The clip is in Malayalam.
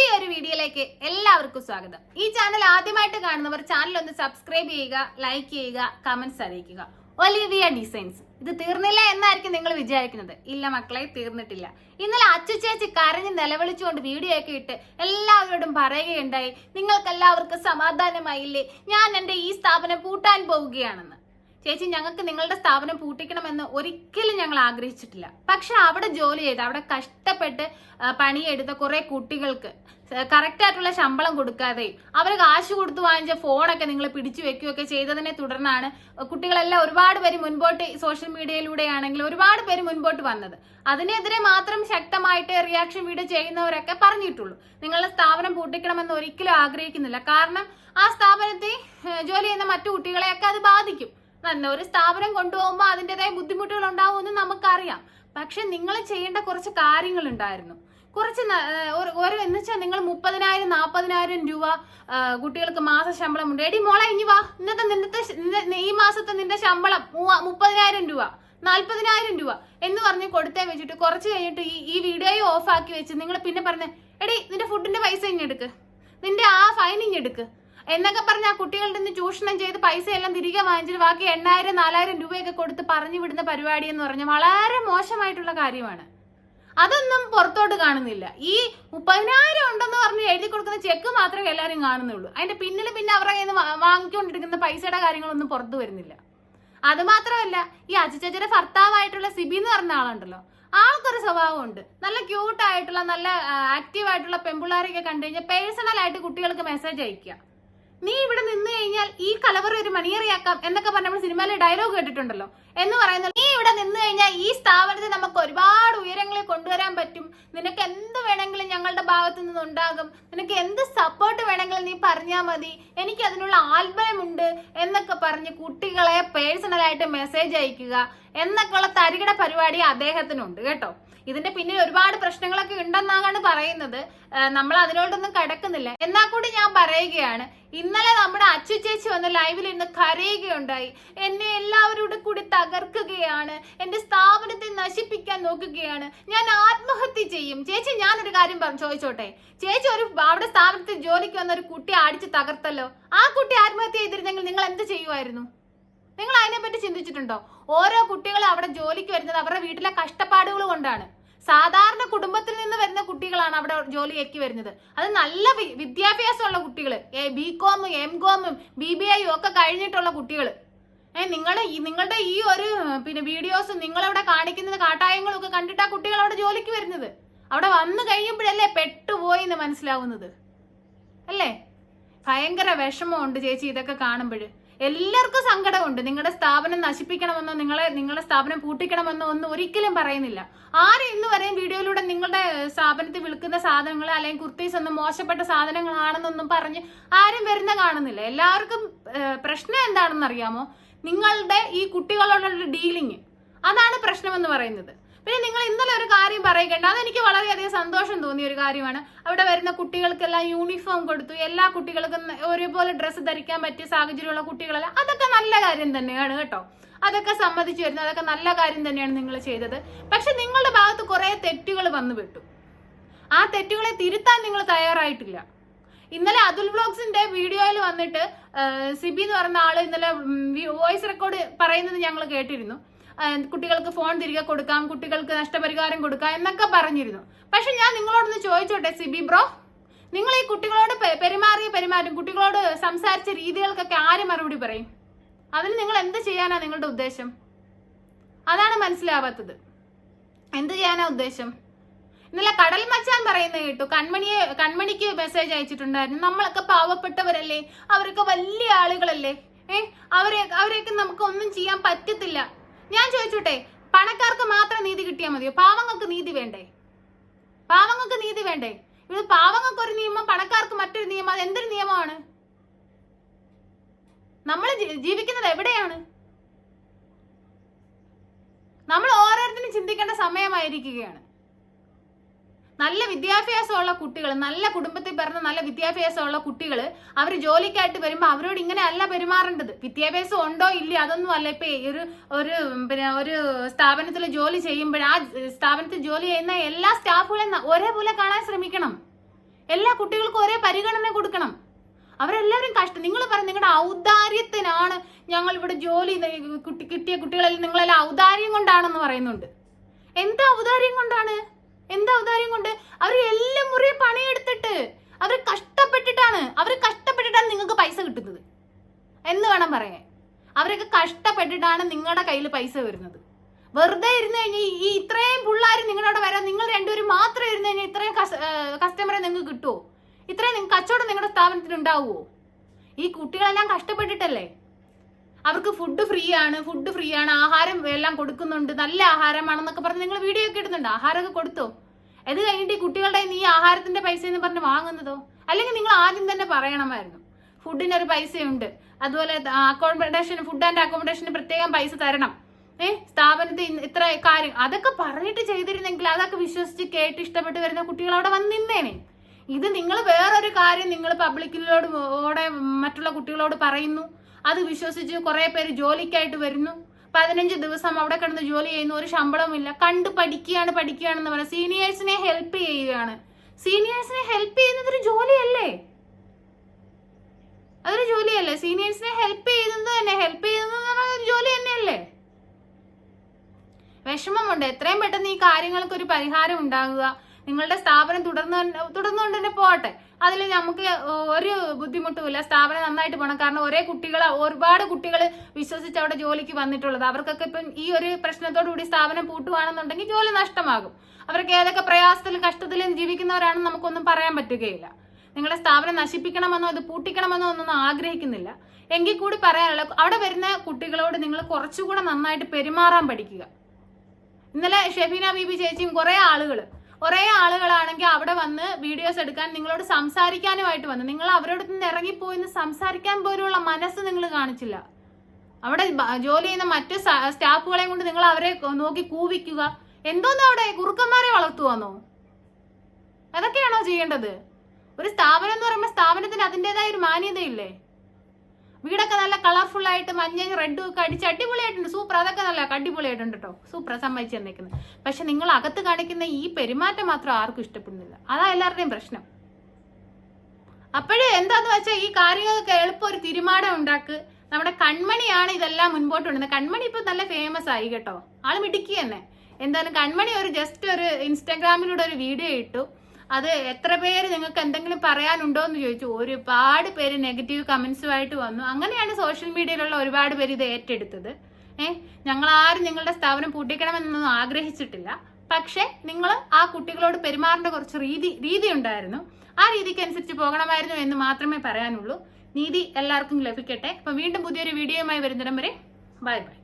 പുതിയൊരു വീഡിയോയിലേക്ക് എല്ലാവർക്കും സ്വാഗതം. ഈ ചാനൽ ആദ്യമായിട്ട് കാണുന്നവർ ചാനൽ ഒന്ന് സബ്സ്ക്രൈബ് ചെയ്യുക ലൈക്ക് ചെയ്യുക കമന്റ്സ് അറിയിക്കുക. ഒലിവിയ ഡിസൈൻസ് ഇത് തീർന്നില്ല എന്നായിരിക്കും നിങ്ങൾ വിചാരിക്കുന്നത്. ഇല്ല മക്കളെ തീർന്നിട്ടില്ല. ഇന്നലെ അച്ചു ചേച്ചി കരഞ്ഞ് നിലവിളിച്ചുകൊണ്ട് വീഡിയോ ഒക്കെ ഇട്ട് എല്ലാവരോടും പറയുകയുണ്ടായി. നിങ്ങൾക്ക് എല്ലാവർക്കും സമാധാനമായില്ലേ? ഞാൻ എന്റെ ഈ സ്ഥാപനം പൂട്ടാൻ പോവുകയാണെന്ന്. ചേച്ചി ഞങ്ങൾക്ക് നിങ്ങളുടെ സ്ഥാപനം പൂട്ടിക്കണമെന്ന് ഒരിക്കലും ഞങ്ങൾ ആഗ്രഹിച്ചിട്ടില്ല. പക്ഷെ അവിടെ ജോലി ചെയ്ത് അവിടെ കഷ്ടപ്പെട്ട് പണിയെടുത്ത കുറെ കുട്ടികൾക്ക് കറക്റ്റായിട്ടുള്ള ശമ്പളം കൊടുക്കാതെ അവർ കാശ് കൊടുത്തു വാങ്ങിച്ച ഫോണൊക്കെ നിങ്ങൾ പിടിച്ചു വെക്കുകയൊക്കെ ചെയ്തതിനെ തുടർന്നാണ് കുട്ടികളെല്ലാം ഒരുപാട് പേര് മുൻപോട്ട് സോഷ്യൽ മീഡിയയിലൂടെയാണെങ്കിൽ ഒരുപാട് പേര് മുൻപോട്ട് വന്നത്. അതിനെതിരെ മാത്രം ശക്തമായിട്ട് റിയാക്ഷൻ വീഡിയോ ചെയ്യുന്നവരൊക്കെ പറഞ്ഞിട്ടുള്ളൂ. നിങ്ങളുടെ സ്ഥാപനം പൂട്ടിക്കണമെന്ന് ഒരിക്കലും ആഗ്രഹിക്കുന്നില്ല. കാരണം ആ സ്ഥാപനത്തിൽ ജോലി ചെയ്യുന്ന മറ്റു കുട്ടികളെയൊക്കെ അത് ബാധിക്കും. നല്ല ഒരു സ്ഥാപനം കൊണ്ടുപോകുമ്പോൾ അതിന്റെതായ ബുദ്ധിമുട്ടുകൾ ഉണ്ടാവുമെന്ന് നമുക്കറിയാം. പക്ഷെ നിങ്ങൾ ചെയ്യേണ്ട കുറച്ച് കാര്യങ്ങൾ ഉണ്ടായിരുന്നു കുറച്ച് ഒരു- എന്ന് വെച്ചാൽ നിങ്ങൾ മുപ്പതിനായിരം നാൽപ്പതിനായിരം രൂപ കുട്ടികൾക്ക് മാസ ശമ്പളം ഉണ്ട്. എടി മോളെ ഇനി വാ. ഇന്നത്തെ നിന്നത്തെ ഈ മാസത്തെ നിന്റെ ശമ്പളം മുപ്പതിനായിരം രൂപ നാൽപ്പതിനായിരം രൂപ എന്ന് പറഞ്ഞ് കൊടുത്തേ വെച്ചിട്ട് കുറച്ച് കഴിഞ്ഞിട്ട് ഈ ഈ വീഡിയോയും ഓഫാക്കി വെച്ച് നിങ്ങൾ പിന്നെ പറഞ്ഞ എടി നിന്റെ ഫുഡിന്റെ പൈസ ഇങ്ങെടുക്ക് നിന്റെ ആ ഫൈൻ ഇങ്ങെടുക്ക് എന്നൊക്കെ പറഞ്ഞ് ആ കുട്ടികളുടെ നിന്ന് ചൂഷണം ചെയ്ത് പൈസ എല്ലാം തിരികെ വാങ്ങിച്ചിട്ട് ബാക്കി എണ്ണായിരം നാലായിരം രൂപയൊക്കെ കൊടുത്ത് പറഞ്ഞു വിടുന്ന പരിപാടി എന്ന് പറഞ്ഞ വളരെ മോശമായിട്ടുള്ള കാര്യമാണ്. അതൊന്നും പുറത്തോട്ട് കാണുന്നില്ല. ഈ മുപ്പതിനായിരം ഉണ്ടെന്ന് പറഞ്ഞ് എഴുതി കൊടുക്കുന്ന ചെക്ക് മാത്രമേ എല്ലാവരും കാണുന്നുള്ളൂ. അതിന്റെ പിന്നിൽ പിന്നെ അവരുടെ കയ്യിൽ നിന്ന് വാങ്ങിക്കൊണ്ടിരിക്കുന്ന പൈസയുടെ കാര്യങ്ങളൊന്നും പുറത്തു വരുന്നില്ല. അത് മാത്രമല്ല ഈ അജിച്ചേച്ചിയുടെ ഭർത്താവായിട്ടുള്ള സിബി എന്ന് പറഞ്ഞ ആളുണ്ടല്ലോ ആൾക്കൊരു സ്വഭാവമുണ്ട്. നല്ല ക്യൂട്ടായിട്ടുള്ള നല്ല ആക്റ്റീവായിട്ടുള്ള പെമ്പിള്ളാരെയൊക്കെ കണ്ടു കഴിഞ്ഞാൽ പേഴ്സണലായിട്ട് കുട്ടികൾക്ക് മെസ്സേജ് അയക്കുക നീ ഇവിടെ നിന്ന് കഴിഞ്ഞാൽ ഈ കലവറ ഒരു മണിയറിയാക്കാം എന്നൊക്കെ പറഞ്ഞ നമ്മൾ സിനിമയിലെ ഡയലോഗ് കേട്ടിട്ടുണ്ടല്ലോ എന്ന് പറയുന്നത്. നീ ഇവിടെ നിന്ന് കഴിഞ്ഞാൽ ഈ സ്ഥാപനത്തെ നമുക്ക് ഒരുപാട് ഉയരങ്ങളെ കൊണ്ടുവരാൻ പറ്റും. നിനക്ക് എന്ത് വേണമെങ്കിലും ഞങ്ങളുടെ ഭാഗത്തു നിന്ന് ഉണ്ടാകും. നിനക്ക് എന്ത് സപ്പോർട്ട് വേണമെങ്കിലും നീ പറഞ്ഞാൽ മതി. എനിക്ക് അതിനുള്ള ആത്മയമുണ്ട് എന്നൊക്കെ പറഞ്ഞ് കുട്ടികളെ പേഴ്സണലായിട്ട് മെസ്സേജ് അയക്കുക. എന്നൊക്കെയുള്ള തരികിട പരിപാടി അദ്ദേഹത്തിനുണ്ട് കേട്ടോ. ഇതിന്റെ പിന്നിൽ ഒരുപാട് പ്രശ്നങ്ങളൊക്കെ ഉണ്ടെന്നാണ് പറയുന്നത്. നമ്മൾ അതിനോടൊന്നും കിടക്കുന്നില്ല. എന്നാൽ കൂടി ഞാൻ പറയുകയാണ് ഇന്നലെ നമ്മുടെ അച്ചു ചേച്ചി വന്ന് ലൈവിൽ ഇരുന്ന് കരയുകയുണ്ടായി. എന്നെ എല്ലാവരോടും കൂടി തകർക്കുകയാണ്. എന്റെ സ്ഥാപനത്തെ നശിപ്പിക്കാൻ നോക്കുകയാണ്. ഞാൻ ആത്മഹത്യ ചെയ്യും. ചേച്ചി ഞാൻ ഒരു കാര്യം പറഞ്ഞു ചോദിച്ചോട്ടെ? ചേച്ചി ഒരു അവിടെ സ്ഥാപനത്തിൽ ജോലിക്ക് വന്ന ഒരു കുട്ടിയെ അടിച്ച് തകർത്തല്ലോ. ആ കുട്ടി ആത്മഹത്യ ചെയ്തിരുന്നെങ്കിൽ നിങ്ങൾ എന്ത് ചെയ്യുമായിരുന്നു? നിങ്ങൾ അതിനെപ്പറ്റി ചിന്തിച്ചിട്ടുണ്ടോ? ഓരോ കുട്ടികളും അവിടെ ജോലിക്ക് വരുന്നത് അവരുടെ വീട്ടിലെ കഷ്ടപ്പാടുകൾ കൊണ്ടാണ്. സാധാരണ കുടുംബത്തിൽ നിന്ന് വരുന്ന കുട്ടികളാണ് അവിടെ ജോലിയേക്ക് വരുന്നത്. അത് നല്ല വിദ്യാഭ്യാസമുള്ള കുട്ടികൾ ബി കോമും എം കോമും ബി ബി ഐയും ഒക്കെ കഴിഞ്ഞിട്ടുള്ള കുട്ടികൾ ഏ നിങ്ങൾ നിങ്ങളുടെ ഈ ഒരു പിന്നെ വീഡിയോസും നിങ്ങളവിടെ കാണിക്കുന്നത് കാട്ടായങ്ങളും ഒക്കെ ആ കുട്ടികൾ അവിടെ ജോലിക്ക് വരുന്നത്. അവിടെ വന്നു കഴിയുമ്പോഴല്ലേ പെട്ടുപോയി എന്ന് മനസ്സിലാവുന്നത്. അല്ലേ? ഭയങ്കര വിഷമമുണ്ട് ചേച്ചി ഇതൊക്കെ കാണുമ്പോൾ എല്ലാവർക്കും സങ്കടമുണ്ട്. നിങ്ങളുടെ സ്ഥാപനം നശിപ്പിക്കണമെന്നോ നിങ്ങളെ നിങ്ങളുടെ സ്ഥാപനം പൂട്ടിക്കണമെന്നോ ഒന്നും ഒരിക്കലും പറയുന്നില്ല. ആരും ഇന്ന് വരെയും വീഡിയോയിലൂടെ നിങ്ങളുടെ സ്ഥാപനത്തിൽ വിൽക്കുന്ന സാധനങ്ങൾ അല്ലെങ്കിൽ കുർത്തീസ് ഒന്നും മോശപ്പെട്ട സാധനങ്ങളാണെന്നൊന്നും പറഞ്ഞ് ആരും വരുന്ന കാണുന്നില്ല. എല്ലാവർക്കും പ്രശ്നം എന്താണെന്ന് അറിയാമോ നിങ്ങളുടെ ഈ കുട്ടികളോടുള്ള ഡീലിങ്. അതാണ് പ്രശ്നമെന്ന് പറയുന്നത്. പിന്നെ നിങ്ങൾ ഇന്നലെ ഒരു കാര്യം പറയുകയുണ്ട് അതെനിക്ക് വളരെയധികം സന്തോഷം തോന്നിയ ഒരു കാര്യമാണ്. അവിടെ വരുന്ന കുട്ടികൾക്കെല്ലാം യൂണിഫോം കൊടുത്തു. എല്ലാ കുട്ടികൾക്കും ഒരുപോലെ ഡ്രസ്സ് ധരിക്കാൻ പറ്റിയ സാഹചര്യമുള്ള കുട്ടികളെല്ലാം. അതൊക്കെ നല്ല കാര്യം തന്നെയാണ് കേട്ടോ. അതൊക്കെ സമ്മതിച്ചു വരുന്നു അതൊക്കെ നല്ല കാര്യം തന്നെയാണ് നിങ്ങൾ ചെയ്തത്. പക്ഷെ നിങ്ങളുടെ ഭാഗത്ത് കുറെ തെറ്റുകൾ വന്നു വിട്ടു ആ തെറ്റുകളെ തിരുത്താൻ നിങ്ങൾ തയ്യാറായിട്ടില്ല. ഇന്നലെ അതുൽ വ്ലോഗ്സിന്റെ വീഡിയോയിൽ വന്നിട്ട് സിബി എന്ന് പറയുന്ന ആൾ ഇന്നലെ വോയിസ് റെക്കോർഡ് പറയുന്നത് ഞങ്ങൾ കേട്ടിരുന്നു. കുട്ടികൾക്ക് ഫോൺ തിരികെ കൊടുക്കാം കുട്ടികൾക്ക് നഷ്ടപരിഹാരം കൊടുക്കാം എന്നൊക്കെ പറഞ്ഞിരുന്നു. പക്ഷെ ഞാൻ നിങ്ങളോടൊന്ന് ചോദിച്ചോട്ടെ സിബി ബ്രോ? നിങ്ങൾ ഈ കുട്ടികളോട് പെരുമാറിയ പെരുമാറ്റം കുട്ടികളോട് സംസാരിച്ച രീതികൾക്കൊക്കെ ആര് മറുപടി പറയും? അതിന് നിങ്ങൾ എന്ത് ചെയ്യാനാ നിങ്ങളുടെ ഉദ്ദേശം? അതാണ് മനസ്സിലാവാത്തത്. എന്ത് ചെയ്യാനാ ഉദ്ദേശം? ഇന്നലെ കടൽ മച്ചാൻ പറയുന്നത് കേട്ടു കൺമണിയെ കൺമണിക്ക് മെസ്സേജ് അയച്ചിട്ടുണ്ടായിരുന്നു. നമ്മളൊക്കെ പാവപ്പെട്ടവരല്ലേ? അവരൊക്കെ വലിയ ആളുകളല്ലേ? ഏഹ് അവരെ അവരെയൊക്കെ നമുക്ക് ഒന്നും ചെയ്യാൻ പറ്റത്തില്ല. ഞാൻ ചോദിച്ചോട്ടെ പണക്കാർക്ക് മാത്രം നീതി കിട്ടിയാൽ മതിയോ? പാവങ്ങൾക്ക് നീതി വേണ്ടേ? പാവങ്ങൾക്ക് നീതി വേണ്ടേ? ഇത് പാവങ്ങൾക്ക് ഒരു നിയമം പണക്കാർക്ക് മറ്റൊരു നിയമം അത് എന്തൊരു നിയമമാണ്? നമ്മൾ ജീവിക്കുന്നത് എവിടെയാണ്? നമ്മൾ ഓരോരുത്തരും ചിന്തിക്കേണ്ട സമയമായിരിക്കുകയാണ്. നല്ല വിദ്യാഭ്യാസമുള്ള കുട്ടികൾ നല്ല കുടുംബത്തിൽ പിറന്ന നല്ല വിദ്യാഭ്യാസമുള്ള കുട്ടികൾ അവർ ജോലിക്കായിട്ട് വരുമ്പോൾ അവരോട് ഇങ്ങനെ അല്ല പെരുമാറേണ്ടത്. വിദ്യാഭ്യാസം ഉണ്ടോ ഇല്ല അതൊന്നും അല്ല. ഇപ്പൊ ഒരു ഒരു പിന്നെ ഒരു സ്ഥാപനത്തിൽ ജോലി ചെയ്യുമ്പോൾ ആ സ്ഥാപനത്തിൽ ജോലി ചെയ്യുന്ന എല്ലാ സ്റ്റാഫുകളെയും ഒരേപോലെ കാണാൻ ശ്രമിക്കണം. എല്ലാ കുട്ടികൾക്കും ഒരേ പരിഗണന കൊടുക്കണം. അവരെല്ലാവരും കഷ്ടം നിങ്ങൾ പറയും നിങ്ങളുടെ ഔദാര്യത്തിനാണ് ഞങ്ങൾ ഇവിടെ ജോലി കിട്ടിയ കുട്ടികളെല്ലാം നിങ്ങളെല്ലാം ഔദാര്യം കൊണ്ടാണെന്ന് പറയുന്നുണ്ട്. എന്താ ഔദാര്യം കൊണ്ടാണ്? എന്താ ഔദാര്യം കൊണ്ട്? അവർ എല്ലാം മുറിയെ പണിയെടുത്തിട്ട് അവർ കഷ്ടപ്പെട്ടിട്ടാണ് അവർ കഷ്ടപ്പെട്ടിട്ടാണ് നിങ്ങൾക്ക് പൈസ കിട്ടുന്നത്. എന്ന് വേണം പറയാൻ. അവരൊക്കെ കഷ്ടപ്പെട്ടിട്ടാണ് നിങ്ങളുടെ കയ്യിൽ പൈസ വരുന്നത്. വെറുതെ ഇരുന്ന് കഴിഞ്ഞാൽ ഈ ഇത്രയും പിള്ളേർ നിങ്ങളുടെ അവിടെ വരാൻ നിങ്ങൾ രണ്ടുപേരും മാത്രം ഇരുന്ന് കഴിഞ്ഞാൽ ഇത്രയും കസ്റ്റമറെ നിങ്ങൾക്ക് കിട്ടുമോ ഇത്രയും കച്ചവടം നിങ്ങളുടെ സ്ഥാപനത്തിൽ ഉണ്ടാവുമോ ഈ കുട്ടികളെല്ലാം കഷ്ടപ്പെട്ടിട്ടല്ലേ? അവർക്ക് ഫുഡ് ഫ്രീ ആണ് ഫുഡ് ഫ്രീ ആണ് ആഹാരം എല്ലാം കൊടുക്കുന്നുണ്ട് നല്ല ആഹാരമാണെന്നൊക്കെ പറഞ്ഞ് നിങ്ങൾ വീഡിയോ ഒക്കെ ഇടുന്നുണ്ട്. ആഹാരമൊക്കെ കൊടുത്തോ? അത് കഴിഞ്ഞിട്ട് ഈ കുട്ടികളുടെ നീ ആഹാരത്തിന്റെ പൈസ എന്ന് പറഞ്ഞ് വാങ്ങുന്നതോ? അല്ലെങ്കിൽ നിങ്ങൾ ആദ്യം തന്നെ പറയണമായിരുന്നു. ഫുഡിന് ഒരു പൈസയുണ്ട്. അതുപോലെ അക്കോമഡേഷൻ ഫുഡ് ആൻഡ് അക്കോമഡേഷന് പ്രത്യേകം പൈസ തരണം. ഏ? സ്ഥാപനത്തിൽ ഇത്ര കാര്യം. അതൊക്കെ പറഞ്ഞിട്ട് ചെയ്തിരുന്നെങ്കിൽ അതൊക്കെ വിശ്വസിച്ച് കേട്ട് ഇഷ്ടപ്പെട്ട് വരുന്ന കുട്ടികൾ അവിടെ വന്ന് ഇത് നിങ്ങൾ വേറൊരു കാര്യം നിങ്ങൾ പബ്ലിക്കിലോട് ഓടെ മറ്റുള്ള കുട്ടികളോട് പറയുന്നു. അത് വിശ്വസിച്ച് കുറെ പേര് ജോലിക്കായിട്ട് വരുന്നു. പതിനഞ്ച് ദിവസം അവിടെ കിടന്ന് ജോലി ചെയ്യുന്നു. ഒരു ശമ്പളമില്ല കണ്ട് പഠിക്കുകയാണ് പഠിക്കുകയാണെന്ന് പറയാം സീനിയേഴ്സിനെ ഹെൽപ്പ് ചെയ്യുകയാണ്. സീനിയേഴ്സിനെ ഹെൽപ്പ് ചെയ്യുന്നത് ഒരു ജോലിയല്ലേ? അതൊരു ജോലിയല്ലേ? സീനിയേഴ്സിനെ ഹെൽപ്പ് ചെയ്യുന്നത് തന്നെ. ഹെൽപ്പ് ചെയ്യുന്നത് പറഞ്ഞാൽ ജോലി തന്നെയല്ലേ? വിഷമമുണ്ട്. എത്രയും പെട്ടെന്ന് ഈ കാര്യങ്ങൾക്ക് ഒരു പരിഹാരം ഉണ്ടാകുക. നിങ്ങളുടെ സ്ഥാപനം തുടർന്ന് തുടർന്നുകൊണ്ട് തന്നെ പോകട്ടെ. അതിൽ നമുക്ക് ഒരു ബുദ്ധിമുട്ടുമില്ല സ്ഥാപനം നന്നായിട്ട് പോകണം കാരണം ഒരേ കുട്ടികൾ ഒരുപാട് കുട്ടികൾ വിശ്വസിച്ച് അവിടെ ജോലിക്ക് വന്നിട്ടുള്ളത്. അവർക്കൊക്കെ ഇപ്പം ഈ ഒരു പ്രശ്നത്തോടു കൂടി സ്ഥാപനം പൂട്ടുവാണെന്നുണ്ടെങ്കിൽ ജോലി നഷ്ടമാകും. അവർക്ക് ഏതൊക്കെ പ്രയാസത്തിലും കഷ്ടത്തിലും ജീവിക്കുന്നവരാണെന്ന് നമുക്കൊന്നും പറയാൻ പറ്റുകയില്ല. നിങ്ങളുടെ സ്ഥാപനം നശിപ്പിക്കണമെന്നോ ഇത് പൂട്ടിക്കണമെന്നോ ഒന്നും ആഗ്രഹിക്കുന്നില്ല. എങ്കിൽ കൂടി പറയാനുള്ള അവിടെ വരുന്ന കുട്ടികളോട് നിങ്ങൾ കുറച്ചുകൂടെ നന്നായിട്ട് പെരുമാറാൻ പഠിക്കുക. ഇന്നലെ ഷെഫീന ബീബി ചേച്ചിയും കുറേ ആളുകൾ കുറെ ആളുകളാണെങ്കിൽ അവിടെ വന്ന് വീഡിയോസ് എടുക്കാൻ നിങ്ങളോട് സംസാരിക്കാനുമായിട്ട് വന്നു. നിങ്ങൾ അവരോട് നിന്ന് ഇറങ്ങിപ്പോയി സംസാരിക്കാൻ പോലുള്ള മനസ്സ് നിങ്ങൾ കാണിച്ചില്ല. അവിടെ ജോലി ചെയ്യുന്ന മറ്റു സ്റ്റാഫുകളെയും കൊണ്ട് നിങ്ങൾ അവരെ നോക്കി കൂവിക്കുക. എന്തോന്ന് അവിടെ കുറുക്കന്മാരെ വളർത്തുവാന്നോ? അതൊക്കെയാണോ ചെയ്യേണ്ടത്? ഒരു സ്ഥാപനം എന്ന് പറയുമ്പോൾ സ്ഥാപനത്തിന് അതിന്റെതായ ഒരു മാന്യതയില്ലേ? വീടൊക്കെ നല്ല കളർഫുൾ ആയിട്ട് മഞ്ഞ റെഡും ഒക്കെ അടിച്ച് അടിപൊളിയായിട്ടുണ്ട്. സൂപ്പർ. അതൊക്കെ നല്ല അടിപൊളിയായിട്ടുണ്ട് കേട്ടോ സൂപ്പർ. സമ്മതിച്ച് തന്നേക്കുന്നത് പക്ഷെ നിങ്ങൾ അകത്ത് കാണിക്കുന്ന ഈ പെരുമാറ്റം മാത്രം ആർക്കും ഇഷ്ടപ്പെടുന്നില്ല. അതാ എല്ലാവരുടെയും പ്രശ്നം. അപ്പോഴേ എന്താന്ന് വെച്ചാൽ ഈ കാര്യങ്ങൾക്ക് എളുപ്പം ഒരു തിരുമാടം ഉണ്ടാക്ക്. നമ്മുടെ കൺമണിയാണ് ഇതെല്ലാം മുൻപോട്ട് കൊണ്ടുവന്നത് കൺമണി ഇപ്പൊ നല്ല ഫേമസ് ആയി കേട്ടോ. ആൾ മിടുക്കി തന്നെ. എന്താണ് കൺമണി ഒരു ജസ്റ്റ് ഒരു ഇൻസ്റ്റാഗ്രാമിലൂടെ ഒരു വീഡിയോ ഇട്ടു. അത് എത്ര പേര് നിങ്ങൾക്ക് എന്തെങ്കിലും പറയാനുണ്ടോ എന്ന് ചോദിച്ചു. ഒരുപാട് പേര് നെഗറ്റീവ് കമന്റ്സുമായിട്ട് വന്നു. അങ്ങനെയാണ് സോഷ്യൽ മീഡിയയിലുള്ള ഒരുപാട് പേര് ഇത് ഏറ്റെടുത്തത്. ഏഹ് ഞങ്ങൾ ആരും നിങ്ങളുടെ സ്ഥാപനം പൂട്ടിക്കണമെന്നൊന്നും ആഗ്രഹിച്ചിട്ടില്ല. പക്ഷേ നിങ്ങൾ ആ കുട്ടികളോട് പെരുമാറേണ്ട കുറച്ച് രീതി രീതി ഉണ്ടായിരുന്നു. ആ രീതിക്ക് അനുസരിച്ച് പോകണമായിരുന്നു എന്ന് മാത്രമേ പറയാനുള്ളൂ. നീതി എല്ലാവർക്കും ലഭിക്കട്ടെ. അപ്പം വീണ്ടും പുതിയൊരു വീഡിയോയുമായി വരുന്നിടം വരെ. Bye bye